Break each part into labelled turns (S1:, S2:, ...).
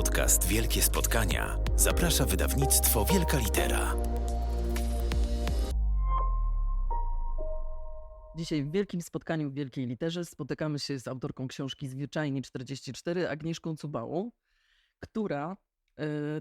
S1: podcast Wielkie Spotkania zaprasza wydawnictwo Wielka Litera.
S2: Dzisiaj w wielkim spotkaniu w Wielkiej Literze spotykamy się z autorką książki Zwyczajnie 44, Agnieszką Cubałą, która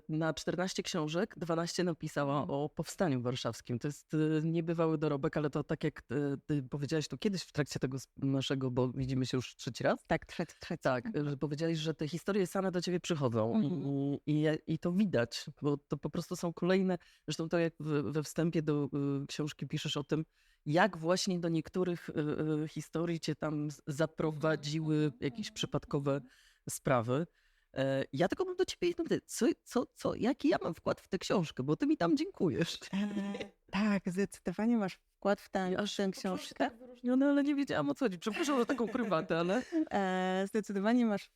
S2: na 14 książek 12 napisała o powstaniu warszawskim. To jest e, niebywały dorobek, ale to tak jak e, ty powiedziałaś to kiedyś w trakcie tego naszego, bo widzimy się już trzeci raz.
S3: Tak, trzeci, trzeci.
S2: Tak, że powiedziałeś, że te historie same do ciebie przychodzą
S3: Mhm.
S2: I, i, i to widać, bo to po prostu są kolejne, zresztą to jak we wstępie do y, książki piszesz o tym, jak właśnie do niektórych y, y, historii cię tam zaprowadziły jakieś przypadkowe sprawy. E, Ja tylko mam do ciebie jedno pytanie, co, co, co, jaki ja mam wkład w tę książkę, bo ty mi tam dziękujesz.
S3: E, tak, zdecydowanie masz wkład w tę, w tę książkę.
S2: Wyróżnione, ale nie wiedziałam o co chodzi. Przepraszam za taką prywatę, ale...
S3: E, zdecydowanie masz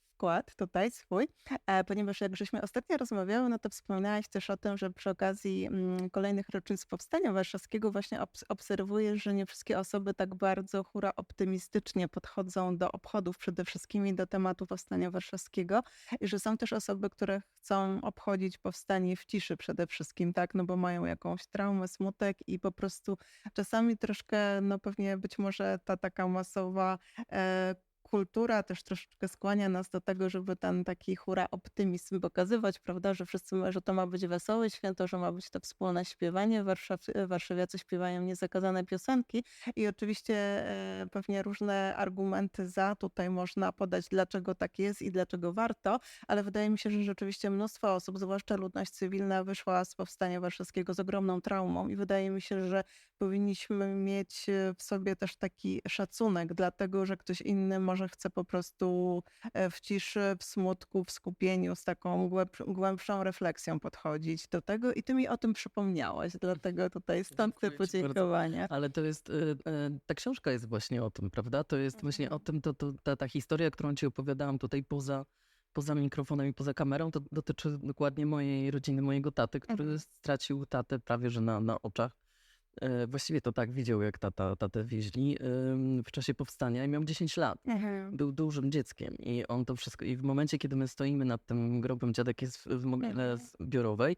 S3: tutaj swój, e, ponieważ jak żeśmy ostatnio rozmawiały, no to wspominałaś też o tym, że przy okazji mm, kolejnych rocznic Powstania Warszawskiego właśnie obs- obserwujesz, że nie wszystkie osoby tak bardzo hura optymistycznie podchodzą do obchodów, przede wszystkim do tematu Powstania Warszawskiego i że są też osoby, które chcą obchodzić powstanie w ciszy przede wszystkim, tak, no bo mają jakąś traumę, smutek i po prostu czasami troszkę, no pewnie być może ta taka masowa e, kultura też troszeczkę skłania nas do tego, żeby ten taki hura optymizm pokazywać, prawda, że wszyscy, że to ma być wesołe święto, że ma być to wspólne śpiewanie, Warszaw, warszawiacy śpiewają niezakazane piosenki i oczywiście e, pewnie różne argumenty za tutaj można podać, dlaczego tak jest i dlaczego warto, ale wydaje mi się, że rzeczywiście mnóstwo osób, zwłaszcza ludność cywilna, wyszła z powstania warszawskiego z ogromną traumą i wydaje mi się, że powinniśmy mieć e, w sobie też taki szacunek, dlatego że ktoś inny może chce po prostu e, w ciszy, w smutku, w skupieniu, z taką głęb- głębszą refleksją podchodzić do tego i ty mi o tym przypomniałaś, dlatego tutaj stąd te
S2: ci bardzo.
S3: podziękowania.
S2: Ale to jest, y, y, ta książka jest właśnie o tym, prawda? To jest właśnie o
S3: Mhm.
S2: tym, to, to, ta, ta historia, którą ci opowiadałam tutaj poza, poza mikrofonem i poza kamerą, to dotyczy dokładnie mojej rodziny, mojego taty, który
S3: Mhm.
S2: stracił tatę prawie że na, na oczach. E, Właściwie to tak widział, jak tata, tatę wieźli w czasie powstania i miał 10 lat.
S3: Mhm.
S2: Był dużym dzieckiem i on to wszystko, i w momencie, kiedy my stoimy nad tym grobem, dziadek jest w, mogile
S3: Mhm.
S2: zbiorowej,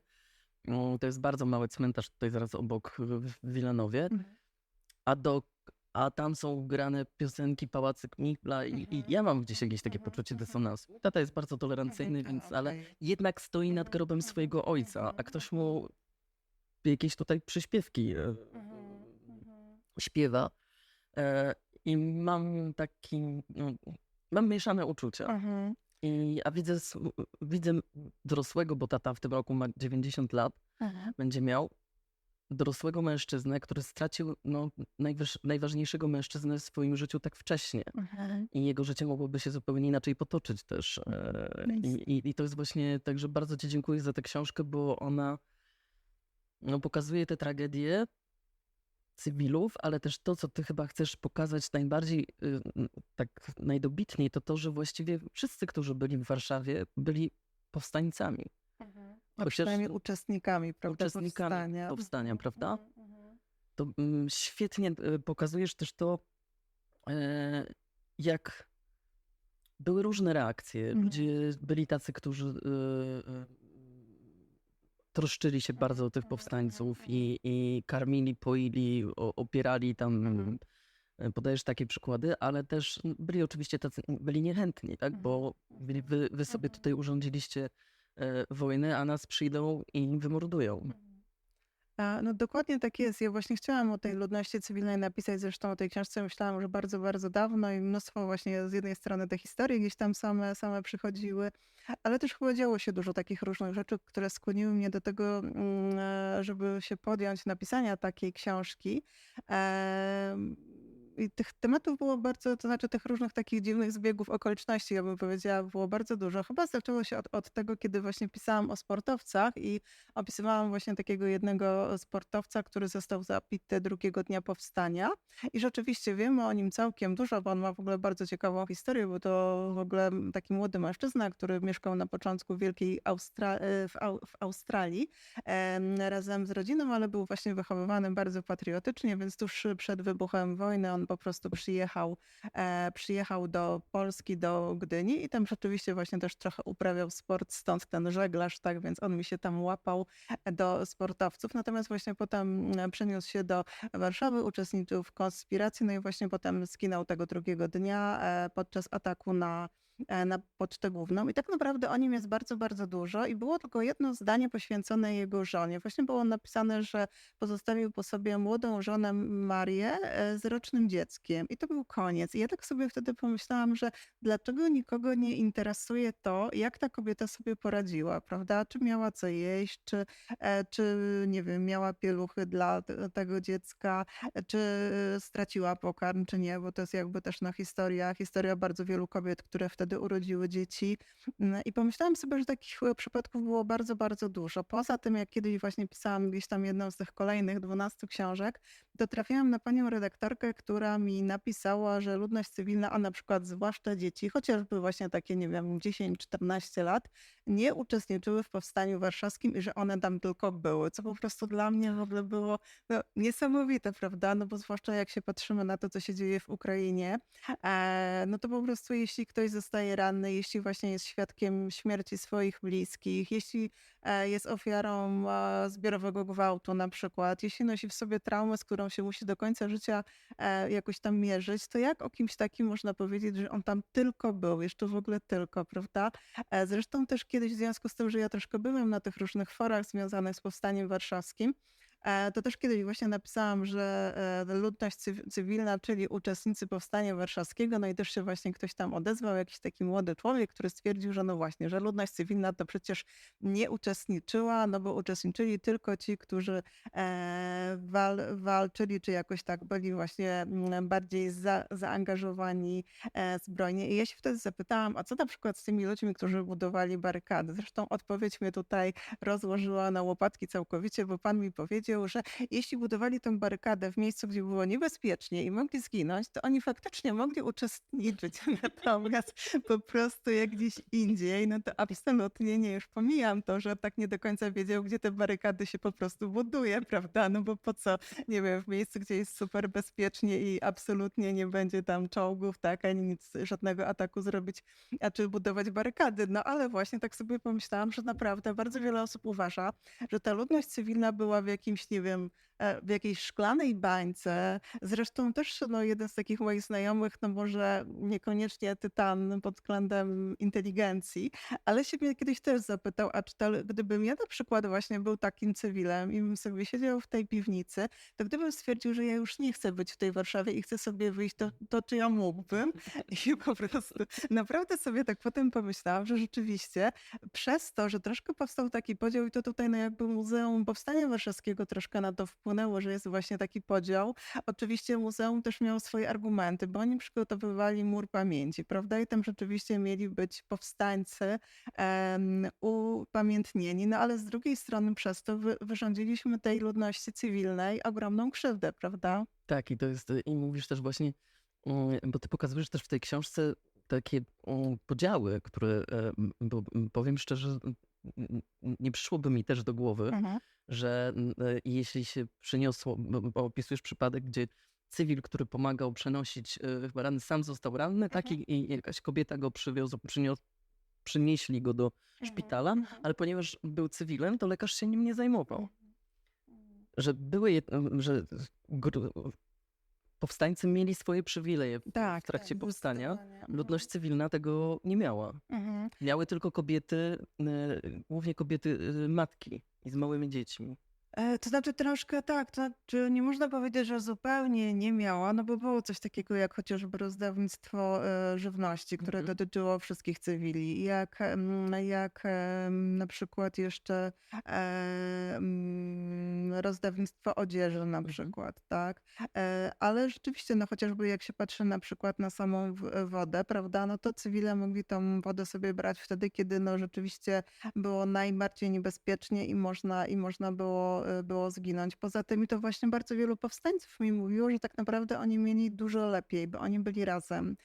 S2: mm, to jest bardzo mały cmentarz tutaj zaraz obok w Wilanowie,
S3: Mhm.
S2: a, do, a tam są grane piosenki Pałacyk Mipla i, i
S3: Mhm.
S2: ja mam gdzieś jakieś takie poczucie dysonansu. Tata jest bardzo tolerancyjny, więc, ale jednak stoi nad grobem swojego ojca, a ktoś mu jakieś tutaj przyśpiewki e,
S3: Mhm, mhm.
S2: śpiewa e, i mam taki, no, mam mieszane uczucia.
S3: Mhm.
S2: I, a widzę, widzę dorosłego, bo tata w tym roku ma 90 lat, będzie miał dorosłego mężczyznę, który stracił no, najważ, najważniejszego mężczyznę w swoim życiu tak wcześnie.
S3: Mhm.
S2: I jego życie mogłoby się zupełnie inaczej potoczyć też. E. I, i, I to jest właśnie, także bardzo Ci dziękuję za tę książkę, bo ona no, pokazuje te tragedie cywilów, ale też to, co Ty chyba chcesz pokazać najbardziej, y, tak najdobitniej, to to, że właściwie wszyscy, którzy byli w Warszawie, byli powstańcami.
S3: Mhm. A
S2: Chociaż
S3: przynajmniej uczestnikami, prawda,
S2: uczestnikami
S3: powstania.
S2: powstania,
S3: Mhm,
S2: prawda?
S3: mhm, mhm.
S2: to mm, świetnie e, pokazujesz też to, e, jak były różne reakcje.
S3: Mhm.
S2: Ludzie byli tacy, którzy e, troszczyli się bardzo o tych
S3: Mhm,
S2: powstańców
S3: mhm,
S2: i, i karmili, poili, o, opierali tam.
S3: Mhm.
S2: Podajesz takie przykłady, ale też byli oczywiście tacy, byli niechętni, tak? Bo
S3: Mhm,
S2: wy, wy sobie
S3: mhm.
S2: tutaj urządziliście e, wojnę, a nas przyjdą i wymordują.
S3: No dokładnie tak jest. Ja właśnie chciałam o tej ludności cywilnej napisać, zresztą o tej książce myślałam już bardzo, bardzo dawno i mnóstwo właśnie z jednej strony te historie gdzieś tam same, same przychodziły, ale też chyba działo się dużo takich różnych rzeczy, które skłoniły mnie do tego, mm, e, żeby się podjąć napisania takiej książki. I tych tematów było bardzo, to znaczy tych różnych takich dziwnych zbiegów okoliczności, ja bym powiedziała, było bardzo dużo. Chyba zaczęło się od, od tego, kiedy właśnie pisałam o sportowcach i opisywałam właśnie takiego jednego sportowca, który został zabity drugiego dnia powstania. I rzeczywiście wiemy o nim całkiem dużo, bo on ma w ogóle bardzo ciekawą historię, bo to w ogóle taki młody mężczyzna, który mieszkał na początku Wielkiej Austra- w, Au- w Australii em, razem z rodziną, ale był właśnie wychowywany bardzo patriotycznie, więc tuż przed wybuchem wojny on po prostu przyjechał, e, przyjechał do Polski, do Gdyni i tam rzeczywiście właśnie też trochę uprawiał sport, stąd ten żeglarz, tak, więc on mi się tam łapał do sportowców, natomiast właśnie potem mm, przeniósł się do Warszawy, uczestniczył w konspiracji, no i właśnie potem zginął tego drugiego dnia e, podczas ataku na e, na pocztę główną. I tak naprawdę o nim jest bardzo, bardzo dużo. I było tylko jedno zdanie poświęcone jego żonie. Właśnie było napisane, że pozostawił po sobie młodą żonę Marię e, z rocznym dzieckiem. I to był koniec. I ja tak sobie wtedy pomyślałam, że dlaczego nikogo nie interesuje to, jak ta kobieta sobie poradziła, prawda? Czy miała co jeść, czy, e, czy nie wiem, miała pieluchy dla te- tego dziecka, e, czy straciła pokarm, czy nie, bo to jest jakby też na historia, historia bardzo wielu kobiet, które wtedy urodziły dzieci. Mm, I pomyślałam sobie, że takich e, przypadków było bardzo, bardzo dużo. Poza tym, jak kiedyś właśnie pisałam gdzieś tam jedną z tych kolejnych 12 książek, to trafiłam na panią redaktorkę, która mi napisała, że ludność cywilna, a na przykład zwłaszcza dzieci, chociażby właśnie takie, nie wiem, 10-14 lat, nie uczestniczyły w powstaniu warszawskim i że one tam tylko były, co po prostu dla mnie w ogóle było no, niesamowite, prawda? No bo zwłaszcza jak się patrzymy na to, co się dzieje w Ukrainie, e, no to po prostu jeśli ktoś zostaje ranny, jeśli właśnie jest świadkiem śmierci swoich bliskich, jeśli jest ofiarą e, zbiorowego gwałtu na przykład, jeśli nosi w sobie traumę, z którą się musi do końca życia e, jakoś tam mierzyć, to jak o kimś takim można powiedzieć, że on tam tylko był, jeszcze w ogóle tylko, prawda? E, Zresztą też kiedyś w związku z tym, że ja troszkę byłem na tych różnych forach związanych z powstaniem warszawskim, e, to też kiedyś właśnie napisałam, że e, ludność cyw- cywilna, czyli uczestnicy powstania warszawskiego, no i też się właśnie ktoś tam odezwał, jakiś taki młody człowiek, który stwierdził, że no właśnie, że ludność cywilna to przecież nie uczestniczyła, no bo uczestniczyli tylko ci, którzy e, wal, walczyli, czy jakoś tak byli właśnie mm, bardziej za, zaangażowani e, zbrojnie. I ja się wtedy zapytałam, a co na przykład z tymi ludźmi, którzy budowali barykady? Zresztą odpowiedź mnie tutaj rozłożyła na łopatki całkowicie, bo pan mi powiedział, że jeśli budowali tę barykadę w miejscu, gdzie było niebezpiecznie i mogli zginąć, to oni faktycznie mogli uczestniczyć. Natomiast po prostu jak gdzieś indziej, no to absolutnie nie. Już pomijam to, że tak nie do końca wiedział, gdzie te barykady się po prostu buduje, prawda? No bo po co, nie wiem, w miejscu, gdzie jest super bezpiecznie i absolutnie nie będzie tam czołgów, tak, ani nic, żadnego ataku zrobić, a czy budować barykady. No ale właśnie tak sobie pomyślałam, że naprawdę bardzo wiele osób uważa, że ta ludność cywilna była w jakimś, nie wiem, w jakiejś szklanej bańce. Zresztą też no, jeden z takich moich znajomych, no może niekoniecznie tytan pod względem inteligencji, ale się mnie kiedyś też zapytał, a czy to, gdybym ja na przykład właśnie był takim cywilem i bym sobie siedział w tej piwnicy, to gdybym stwierdził, że ja już nie chcę być w tej Warszawie i chcę sobie wyjść, to, to czy ja mógłbym? I po prostu naprawdę sobie tak potem pomyślałam, że rzeczywiście przez to, że troszkę powstał taki podział i to tutaj no jakby Muzeum Powstania Warszawskiego troszkę na to wpłynęło, że jest właśnie taki podział. Oczywiście muzeum też miało swoje argumenty, bo oni przygotowywali mur pamięci, prawda? I tam rzeczywiście mieli być powstańcy em, upamiętnieni, no ale z drugiej strony przez to wy, wyrządziliśmy tej ludności cywilnej ogromną krzywdę, prawda?
S2: Tak, i to jest, i mówisz też właśnie, mm, bo ty pokazujesz też w tej książce takie mm, podziały, które, e, bo powiem szczerze, nie przyszłoby mi też do głowy, że n- e, jeśli się przeniosło, bo opisujesz przypadek, gdzie cywil, który pomagał przenosić e, chyba rany, sam został ranny, tak, i, i jakaś kobieta go przywiozła, przynios, przynieśli go do szpitala, ale ponieważ był cywilem, to lekarz się nim nie zajmował. Że były, jed- że powstańcy mieli swoje przywileje w-
S3: Tak,
S2: w trakcie
S3: tak,
S2: powstania.
S3: Mhm.
S2: Ludność cywilna tego nie miała.
S3: Mhm.
S2: Miały tylko kobiety, e, głównie kobiety e, matki i z małymi dziećmi.
S3: E, To znaczy troszkę tak, to znaczy nie można powiedzieć, że zupełnie nie miała, no bo było coś takiego jak chociażby rozdawnictwo e, żywności, które
S2: Mhm.
S3: dotyczyło wszystkich cywili, jak, jak na przykład jeszcze rozdawnictwo odzieży na
S2: Mhm.
S3: przykład, tak? E, Ale rzeczywiście, no chociażby jak się patrzy na przykład na samą wodę, prawda, no to cywile mogli tą wodę sobie brać wtedy, kiedy no rzeczywiście było najbardziej niebezpiecznie i można, i można było, było zginąć. Poza tym i to właśnie bardzo wielu powstańców mi mówiło, że tak naprawdę oni mieli dużo lepiej, bo oni byli razem.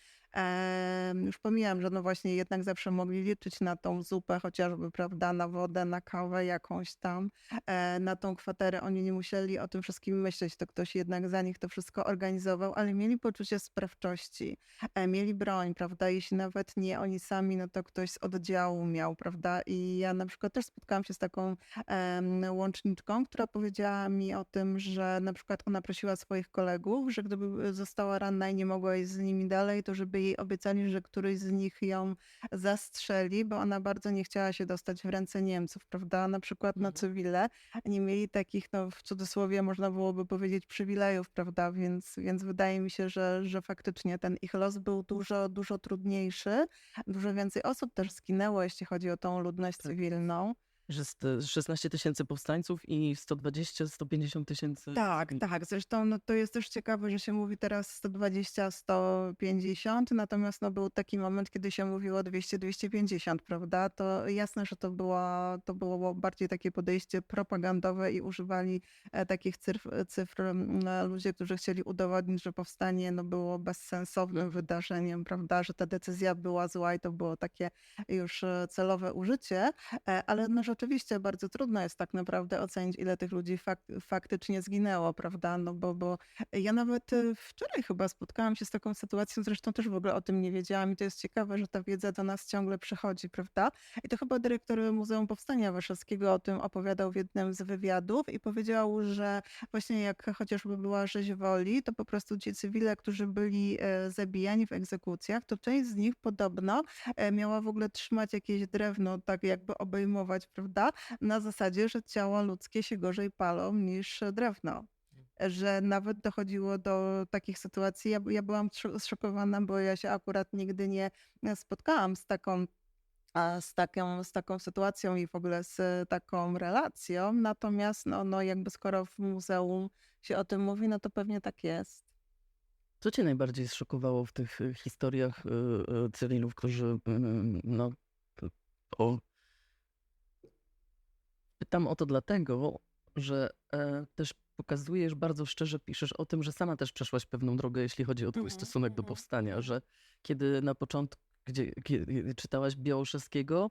S3: Już pomijam, że no właśnie jednak zawsze mogli liczyć na tą zupę chociażby, prawda, na wodę, na kawę jakąś tam, e, na tą kwaterę. Oni nie musieli o tym wszystkim myśleć, to ktoś jednak za nich to wszystko organizował, ale mieli poczucie sprawczości, e, mieli broń, prawda, jeśli nawet nie oni sami, no to ktoś z oddziału miał, prawda, i ja na przykład też spotkałam się z taką łączniczką, która powiedziała mi o tym, że na przykład ona prosiła swoich kolegów, że gdyby została ranna i nie mogła iść z nimi dalej, to żeby jej obiecali, że któryś z nich ją zastrzeli, bo ona bardzo nie chciała się dostać w ręce Niemców, prawda? Na przykład na
S2: Mhm.
S3: cywile nie mieli takich, no w cudzysłowie można byłoby powiedzieć przywilejów, prawda? Więc, więc wydaje mi się, że, że faktycznie ten ich los był dużo, dużo trudniejszy. Dużo więcej osób też zginęło, jeśli chodzi o tą ludność
S2: Tak.
S3: cywilną.
S2: Że jest e, 16 tysięcy powstańców i 120-150 tysięcy.
S3: Tak, tak. Zresztą no, to jest też ciekawe, że się mówi teraz 120, 150, natomiast no, był taki moment, kiedy się mówiło 200, 250, prawda? To jasne, że to, była, to było bardziej takie podejście propagandowe i używali e, takich cyfr, cyfr ludzie, którzy chcieli udowodnić, że powstanie no, było bezsensownym wydarzeniem, prawda? Że ta decyzja była zła i to było takie już e, celowe użycie, E, Ale no rzeczywiście bardzo trudno jest tak naprawdę ocenić, ile tych ludzi fak faktycznie zginęło, prawda? No bo, bo ja nawet e, wczoraj chyba spotkałam się z taką sytuacją, zresztą też w ogóle o tym nie wiedziałam i to jest ciekawe, że ta wiedza do nas ciągle przychodzi, prawda? I to chyba dyrektor Muzeum Powstania Warszawskiego o tym opowiadał w jednym z wywiadów i powiedział, że właśnie jak chociażby była rzeź woli, to po prostu ci cywile, którzy byli e, zabijani w egzekucjach, to część z nich podobno e, miała w ogóle trzymać jakieś drewno, tak jakby obejmować, prawda? Na zasadzie, że ciała ludzkie się gorzej palą niż drewno. Że nawet dochodziło do takich sytuacji. Ja, ja byłam zszo- zszokowana, bo ja się akurat nigdy nie spotkałam z taką z taką, z taką sytuacją i w ogóle z taką relacją. Natomiast no, no jakby skoro w muzeum się o tym mówi, no to pewnie tak jest.
S2: Co cię najbardziej zszokowało w tych e, historiach e, e, cywilów, którzy mm, no, o... Pytam o to dlatego, że e, też pokazujesz, bardzo szczerze piszesz o tym, że sama też przeszłaś pewną drogę, jeśli chodzi o twój
S3: Mhm,
S2: stosunek do
S3: mhm,
S2: powstania, że kiedy na początku, gdzie, kiedy czytałaś Białoszewskiego,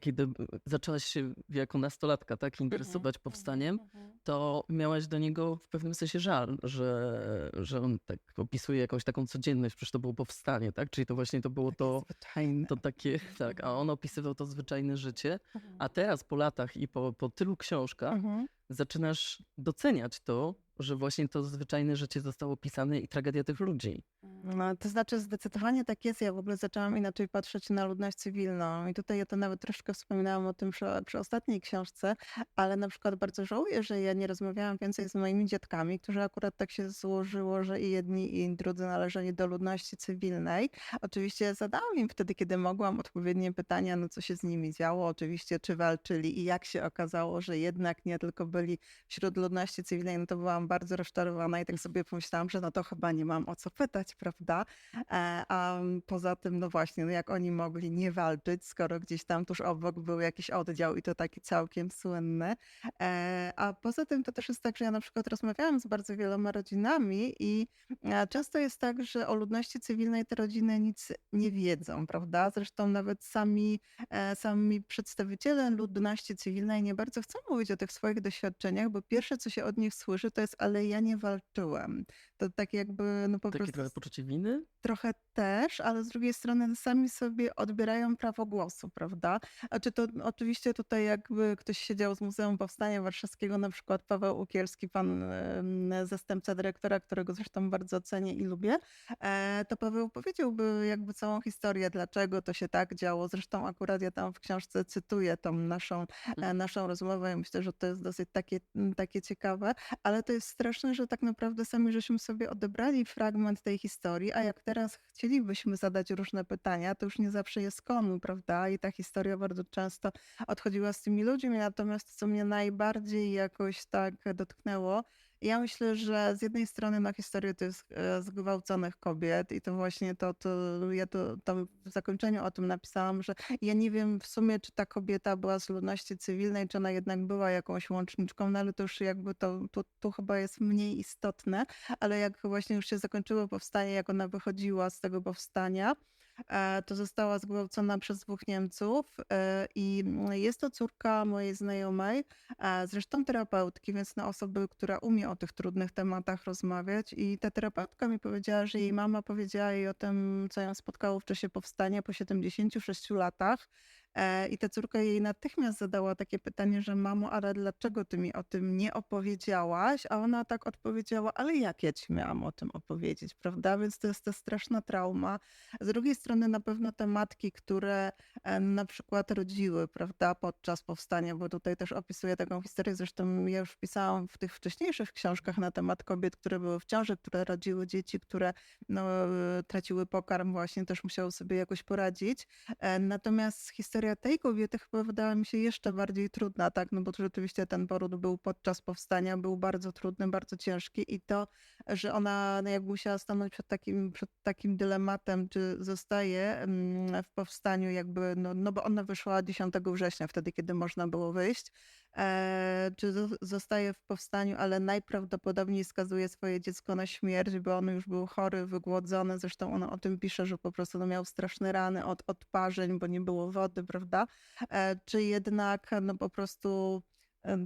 S2: kiedy e, zaczęłaś się jako nastolatka tak interesować powstaniem, to miałaś do niego w pewnym sensie żal, że, że on tak opisuje jakąś taką codzienność, przecież to było powstanie, tak? Czyli to właśnie to było to, to takie, tak, a on opisywał to zwyczajne życie, a teraz po latach i po, po tylu książkach
S3: Mhm.
S2: Zaczynasz doceniać to, że właśnie to zwyczajne życie zostało pisane i tragedia tych ludzi.
S3: No, to znaczy zdecydowanie tak jest. Ja w ogóle zaczęłam inaczej patrzeć na ludność cywilną i tutaj ja to nawet troszkę wspominałam o tym przy, przy ostatniej książce, ale na przykład bardzo żałuję, że ja nie rozmawiałam więcej z moimi dziadkami, którzy akurat tak się złożyło, że i jedni i drudzy należeli do ludności cywilnej. Oczywiście zadałam im wtedy, kiedy mogłam, odpowiednie pytania, no co się z nimi działo, oczywiście czy walczyli i jak się okazało, że jednak nie tylko byli wśród ludności cywilnej, no to byłam bardzo rozczarowana i tak sobie pomyślałam, że no to chyba nie mam o co pytać, prawda? E, A poza tym, no właśnie, no jak oni mogli nie walczyć, skoro gdzieś tam tuż obok był jakiś oddział i to taki całkiem słynny. E, A poza tym to też jest tak, że ja na przykład rozmawiałam z bardzo wieloma rodzinami i e, często jest tak, że o ludności cywilnej te rodziny nic nie wiedzą, prawda? Zresztą nawet sami, sami przedstawiciele ludności cywilnej nie bardzo chcą mówić o tych swoich doświadczeniach, bo pierwsze, co się od nich słyszy, to jest, ale ja nie walczyłem. To tak jakby, no po
S2: Takie
S3: prostu
S2: trochę poczucie winy?
S3: trochę też, ale z drugiej strony sami sobie odbierają prawo głosu, prawda? A czy to oczywiście tutaj jakby ktoś siedział z Muzeum Powstania Warszawskiego, na przykład Paweł Ukielski, pan zastępca dyrektora, którego zresztą bardzo cenię i lubię, e, to Paweł powiedziałby jakby całą historię, dlaczego to się tak działo. Zresztą akurat ja tam w książce cytuję tą naszą, e, naszą rozmowę i myślę, że to jest dosyć takie, takie ciekawe, ale to jest straszne, że tak naprawdę sami żeśmy sobie odebrali fragment tej historii, a jak teraz chcielibyśmy zadać różne pytania, to już nie zawsze jest komu, prawda? I ta historia bardzo często odchodziła z tymi ludźmi, natomiast co mnie najbardziej jakoś tak dotknęło, Ja myślę, że z jednej strony na historię to jest e, zgwałconych kobiet i to właśnie to, to ja to tam w zakończeniu o tym napisałam, że ja nie wiem w sumie, czy ta kobieta była z ludności cywilnej, czy ona jednak była jakąś łączniczką, no ale to już jakby to, to, to chyba jest mniej istotne, ale jak właśnie już się zakończyło powstanie, jak ona wychodziła z tego powstania, to została zgwałcona przez dwóch Niemców e, i jest to córka mojej znajomej, a zresztą terapeutki, więc na osoby, która umie o tych trudnych tematach rozmawiać. I ta terapeutka mi powiedziała, że jej mama powiedziała jej o tym, co ją spotkało w czasie powstania po 76 latach. E, I ta córka jej natychmiast zadała takie pytanie, że mamo, ale dlaczego ty mi o tym nie opowiedziałaś? A ona tak odpowiedziała, ale jak ja ci miałam o tym opowiedzieć, prawda? Więc to jest ta straszna trauma. Z drugiej strony na pewno te matki, które e, na przykład rodziły, prawda, podczas powstania, bo tutaj też opisuję taką historię, zresztą ja już pisałam w tych wcześniejszych książkach na temat kobiet, które były w ciąży, które rodziły dzieci, które no, e, traciły pokarm, właśnie też musiały sobie jakoś poradzić. Natomiast historia tej kobiety chyba wydała mi się jeszcze bardziej trudna, tak, no bo rzeczywiście ten poród był podczas powstania, był bardzo trudny, bardzo ciężki i to, że ona no, jakby musiała stanąć przed takim, przed takim dylematem, czy zostaje mm, w powstaniu jakby, no, no bo ona wyszła 10 września, wtedy, kiedy można było wyjść, czy zo- zostaje w powstaniu, ale najprawdopodobniej skazuje swoje dziecko na śmierć, bo on już był chory, wygłodzony, zresztą ona o tym pisze, że po prostu no, miał straszne rany od odparzeń, bo nie było wody, prawda? E, czy jednak no po prostu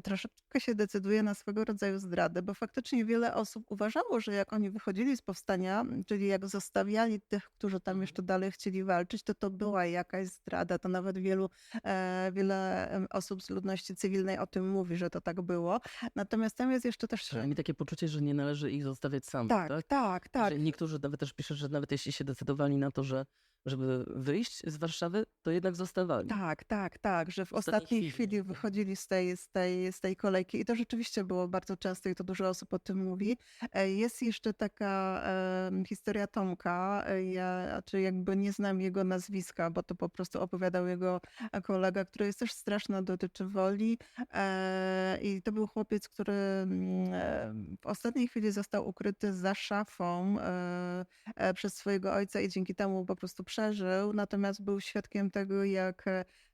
S3: troszeczkę się decyduje na swego rodzaju zdradę, bo faktycznie wiele osób uważało, że jak oni wychodzili z powstania, czyli jak zostawiali tych, którzy tam jeszcze dalej chcieli walczyć, to to była jakaś zdrada. To nawet wielu, e, wiele osób z ludności cywilnej o tym mówi, że to tak było. Natomiast tam jest jeszcze też...
S2: Że mi takie poczucie, że nie należy ich zostawiać samych, tak?
S3: Tak, tak, tak.
S2: Że niektórzy nawet też piszą, że nawet jeśli się decydowali na to, że żeby wyjść z Warszawy, to jednak zostawali.
S3: Tak, tak, tak, że w
S2: ostatniej
S3: ostatniej
S2: chwili,
S3: chwili
S2: tak.
S3: wychodzili z tej, z, tej, z tej kolejki i to rzeczywiście było bardzo często i to dużo osób o tym mówi. E, Jest jeszcze taka em, historia Tomka, e, ja czy jakby nie znam jego nazwiska, bo to po prostu opowiadał jego e, kolega, który jest też straszna, dotyczy woli e, i to był chłopiec, który mm, e, w ostatniej chwili został ukryty za szafą e, e, przez swojego ojca i dzięki temu po prostu przeżył, natomiast był świadkiem tego, jak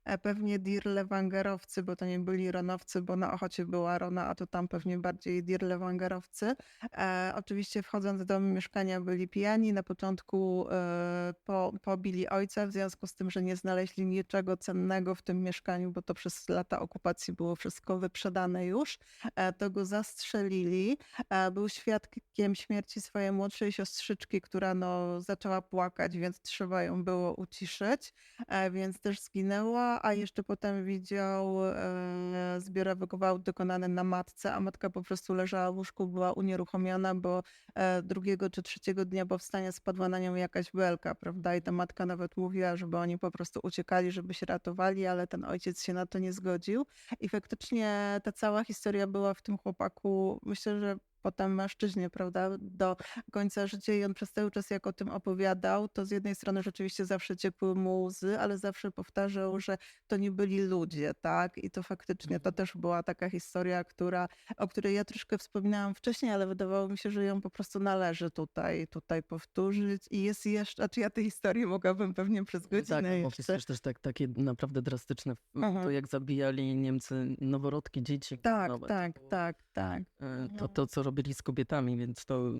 S3: e, pewnie dirlewangerowcy, bo to nie byli ronowcy, bo na Ochocie była rona, a to tam pewnie bardziej dirlewangerowcy. E, oczywiście wchodząc do mieszkania byli pijani, na początku e, po, pobili ojca w związku z tym, że nie znaleźli niczego cennego w tym mieszkaniu, bo to przez lata okupacji było wszystko wyprzedane już, e, to go zastrzelili. E, Był świadkiem śmierci swojej młodszej siostrzyczki, która no, zaczęła płakać, więc trzeba ją było uciszyć, e, więc też zginęła, a jeszcze potem widział e, zbiorowy gwałt dokonany na matce, a matka po prostu leżała w łóżku, była unieruchomiona, bo e, drugiego czy trzeciego dnia powstania spadła na nią jakaś belka, prawda? I ta matka nawet mówiła, żeby oni po prostu uciekali, żeby się ratowali, ale ten ojciec się na to nie zgodził. I faktycznie ta cała historia była w tym chłopaku, myślę, że potem mężczyźnie, prawda, do końca życia i on przez cały czas jak o tym opowiadał, to z jednej strony rzeczywiście zawsze ciepły mu łzy, ale zawsze powtarzał, że to nie byli ludzie, tak? I to faktycznie to też była taka historia, która, o której ja troszkę wspominałam wcześniej, ale wydawało mi się, że ją po prostu należy tutaj, tutaj powtórzyć i jest jeszcze, znaczy ja tej historii mogłabym pewnie przez godzinę
S2: Tak, bo
S3: jeszcze.
S2: pisujesz też tak, takie naprawdę drastyczne,
S3: Mhm.
S2: to jak zabijali Niemcy noworodki, dzieci.
S3: Tak,
S2: nowe,
S3: tak, tak, tak.
S2: e, To, to, co robili z kobietami, więc to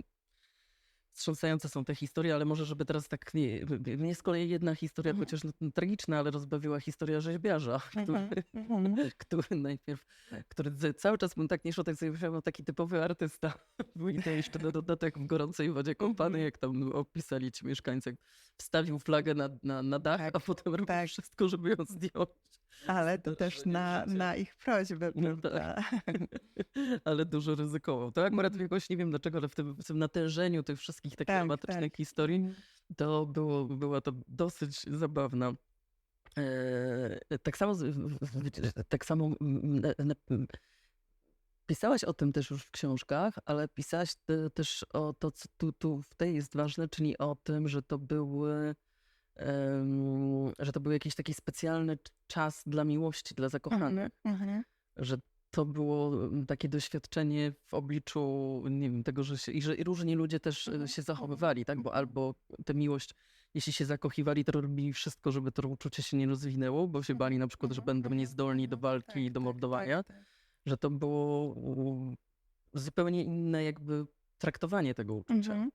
S2: wstrząsające są te historie, ale może, żeby teraz tak, nie, mnie z kolei jedna historia,
S3: Mhm.
S2: chociaż no, tragiczna, ale rozbawiła historia rzeźbiarza,
S3: Mhm,
S2: który,
S3: mhm.
S2: który najpierw, który cały czas był tak nieszotek sobie myślałem, taki typowy artysta. Był I to jeszcze na dodatek w gorącej wodzie kąpany,
S3: Mhm.
S2: jak tam opisali ci mieszkańcy. Wstawił flagę na, na, na dach,
S3: Tak,
S2: a potem robił
S3: tak.
S2: wszystko, żeby ją zdjąć.
S3: Ale to też na, na ich prośbę,
S2: No
S3: prawda?
S2: ale dużo ryzykował. To akurat jakoś nie wiem dlaczego, ale w tym, w tym natężeniu tych wszystkich takich
S3: Tak,
S2: dramatycznych
S3: tak.
S2: historii to było, była to dosyć zabawna. E, tak samo, tak samo mm, pisałaś o tym też już w książkach, ale pisałaś te, też o to, co tu, tu w tej jest ważne, czyli o tym, że to były em, że to był jakiś taki specjalny czas dla miłości, dla zakochanych.
S3: Mhm, mhm.
S2: Że to było takie doświadczenie w obliczu, nie wiem, tego, że, się, i że różni ludzie też e,
S3: Mhm,
S2: się
S3: mhm,
S2: zachowywali, tak? Bo albo tę miłość, jeśli się zakochiwali, to robili wszystko, żeby to uczucie się nie rozwinęło, bo się bali na przykład, że
S3: Mhm,
S2: będą
S3: mhm,
S2: niezdolni do
S3: mhm.
S2: walki i
S3: Tak,
S2: do
S3: tak,
S2: mordowania,
S3: tak, tak.
S2: że to było zupełnie inne jakby traktowanie tego uczucia.
S3: Mhm.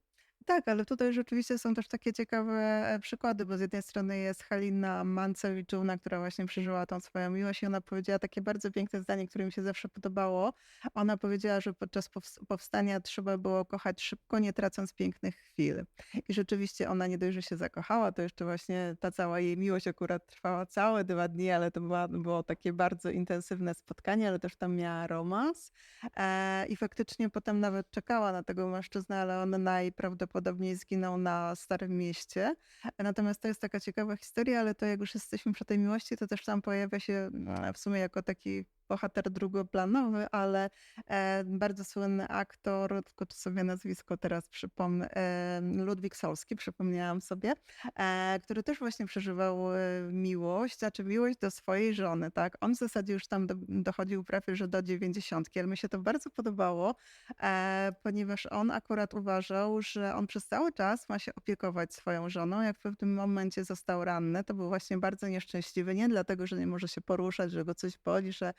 S3: Tak, ale tutaj rzeczywiście są też takie ciekawe e, przykłady, bo z jednej strony jest Halina Mancewiczówna, która właśnie przeżyła tą swoją miłość i ona powiedziała takie bardzo piękne zdanie, które mi się zawsze podobało. Ona powiedziała, że podczas pows- powstania trzeba było kochać szybko, nie tracąc pięknych chwil. I rzeczywiście ona nie dość, że się zakochała, to jeszcze właśnie ta cała jej miłość akurat trwała całe dwa dni, ale to była, było takie bardzo intensywne spotkanie, ale też tam miała romans. E, I faktycznie potem nawet czekała na tego mężczyznę, ale on najprawdopodobniej zginął na Starym Mieście. Natomiast to jest taka ciekawa historia, ale to jak już jesteśmy przy tej miłości, to też tam pojawia się e, w sumie jako taki bohater drugoplanowy, ale bardzo słynny aktor, tylko sobie nazwisko teraz przypomnę, Ludwik Solski, przypomniałam sobie, e, który też właśnie przeżywał e, miłość, znaczy miłość do swojej żony, tak? On w zasadzie już tam do, dochodził prawie, że do dziewięćdziesiątki, ale mi się to bardzo podobało, e, ponieważ on akurat uważał, że on przez cały czas ma się opiekować swoją żoną. Jak w pewnym momencie został ranny, to był właśnie bardzo nieszczęśliwy. Nie dlatego, że nie może się poruszać, że go coś boli, że,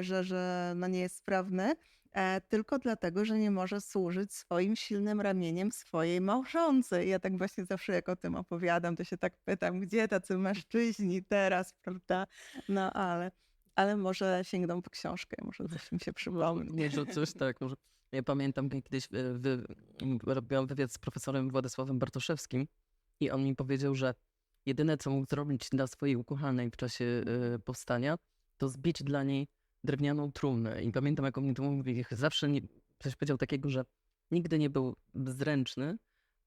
S3: że, że no nie jest sprawny, e, tylko dlatego, że nie może służyć swoim silnym ramieniem swojej małżonce. I ja tak właśnie zawsze jak o tym opowiadam, to się tak pytam, gdzie tacy mężczyźni teraz, prawda? No ale, ale może sięgną po książkę, może coś mi się przypomni.
S2: Nie, że coś tak. Może. Ja pamiętam, kiedyś e, wy, robiłam wywiad z profesorem Władysławem Bartoszewskim i on mi powiedział, że jedyne, co mógł zrobić dla swojej ukochanej w czasie e, powstania, to zbić dla niej drewnianą trumnę. I pamiętam, jak on mi to mówił, zawsze nie, coś powiedział takiego, że nigdy nie był zręczny,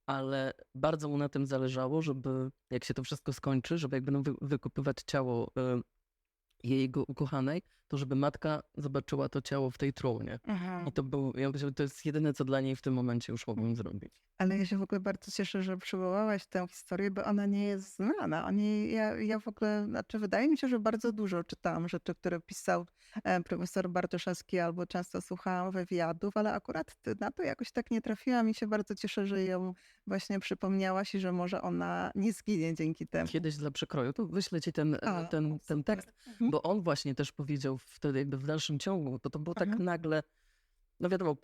S2: ale bardzo mu na tym zależało, żeby jak się to wszystko skończy, żeby jak będą wy, wykopywać ciało e, jego ukochanej, to żeby matka zobaczyła to ciało w tej trumnie.
S3: Mhm.
S2: I to był, ja powiedziałem, to jest jedyne, co dla niej w tym momencie już mogłem zrobić.
S3: Ale ja się w ogóle bardzo cieszę, że przywołałaś tę historię, bo ona nie jest znana. O niej, ja, ja w ogóle, znaczy wydaje mi się, że bardzo dużo czytałam rzeczy, które pisał e, profesor Bartoszewski albo często słuchałam wywiadów, ale akurat na to jakoś tak nie trafiłam i się bardzo cieszę, że ją właśnie przypomniałaś i że może ona nie zginie dzięki temu.
S2: Kiedyś dla przekroju, to wyślę ci ten,
S3: A,
S2: ten, ten tekst,
S3: Mhm.
S2: bo on właśnie też powiedział wtedy jakby w dalszym ciągu, to to było tak
S3: Mhm.
S2: nagle, no wiadomo,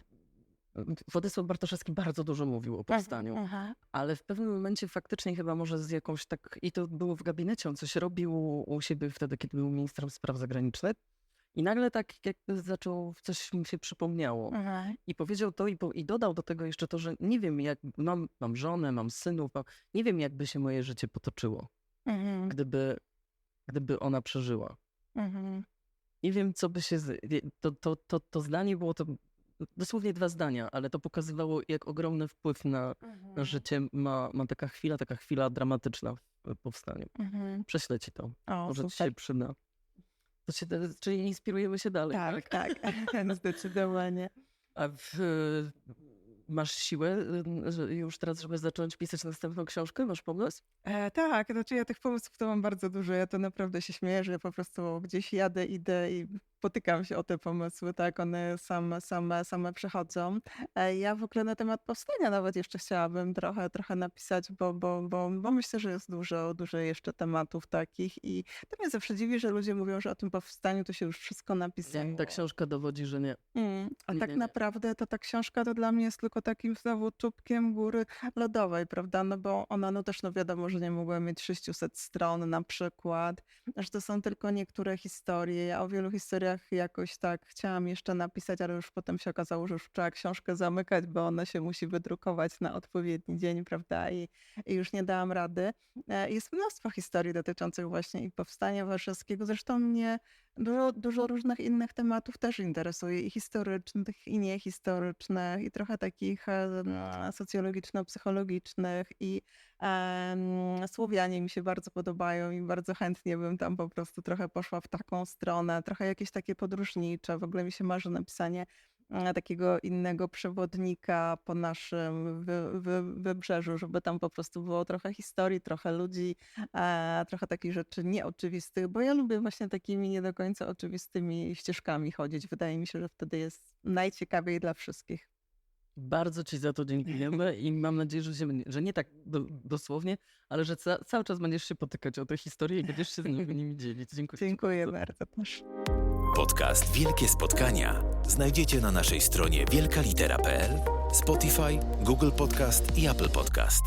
S2: Władysław Bartoszewski bardzo dużo mówił o powstaniu,
S3: Aha.
S2: ale w pewnym momencie faktycznie chyba może z jakąś tak, i to było w gabinecie, on coś robił u siebie wtedy, kiedy był ministrem spraw zagranicznych i nagle tak jakby zaczął, coś mu się przypomniało.
S3: Aha.
S2: I powiedział to i, po, i dodał do tego jeszcze to, że nie wiem, jak mam, mam żonę, mam synów, mam, nie wiem, jakby się moje życie potoczyło,
S3: Mhm.
S2: gdyby, gdyby ona przeżyła.
S3: Mhm.
S2: Nie wiem, co by się. z- To, to, to, to zdanie było to dosłownie dwa zdania, ale to pokazywało, jak ogromny wpływ na,
S3: Mhm.
S2: na życie ma, ma taka chwila, taka chwila dramatyczna w powstaniu.
S3: Mhm.
S2: Prześlę ci to.
S3: O,
S2: Może ci
S3: super.
S2: się przyda. To się, czyli inspirujemy się dalej,
S3: Tak,
S2: tak?
S3: tak, zdecydowanie.
S2: A w, masz siłę y, już teraz, żeby zacząć pisać następną książkę? Masz pomysł?
S3: E, tak, znaczy ja tych pomysłów to mam bardzo dużo. Ja to naprawdę się śmieję, że po prostu gdzieś jadę, idę i potykam się o te pomysły, tak, one same, same, same przychodzą. E, ja w ogóle na temat powstania nawet jeszcze chciałabym trochę, trochę napisać, bo, bo, bo, bo myślę, że jest dużo, dużo jeszcze tematów takich i to mnie zawsze dziwi, że ludzie mówią, że o tym powstaniu to się już wszystko napisało.
S2: Jak ta książka dowodzi, że nie.
S3: Mm, a
S2: Nie,
S3: tak
S2: nie, nie.
S3: naprawdę to ta książka to dla mnie jest tylko takim znowu czubkiem góry lodowej, prawda? No bo ona, no też no wiadomo, że nie mogła mieć 600 stron na przykład, że to są tylko niektóre historie. Ja o wielu historiach jakoś tak chciałam jeszcze napisać, ale już potem się okazało, że już trzeba książkę zamykać, bo ona się musi wydrukować na odpowiedni dzień, prawda? I, i już nie dałam rady. E, Jest mnóstwo historii dotyczących właśnie i powstania warszawskiego. Zresztą mnie dużo, dużo różnych innych tematów też interesuje, i historycznych, i niehistorycznych, i trochę takich em, socjologiczno-psychologicznych, i em, Słowianie mi się bardzo podobają i bardzo chętnie bym tam po prostu trochę poszła w taką stronę, trochę jakieś takie podróżnicze, w ogóle mi się marzy napisanie takiego innego przewodnika po naszym wy, wy, wybrzeżu, żeby tam po prostu było trochę historii, trochę ludzi, e, trochę takich rzeczy nieoczywistych, bo ja lubię właśnie takimi nie do końca oczywistymi ścieżkami chodzić. Wydaje mi się, że wtedy jest najciekawiej dla wszystkich.
S2: Bardzo Ci za to dziękujemy i mam nadzieję, że, się, że nie tak do, dosłownie, ale że ca, cały czas będziesz się potykać o te historie i będziesz się z nimi, dzielić. Dziękuję.
S3: Dziękuję
S2: bardzo.
S3: bardzo też.
S1: Podcast Wielkie Spotkania znajdziecie na naszej stronie wielkalitera.pl, Spotify, Google Podcast i Apple Podcast.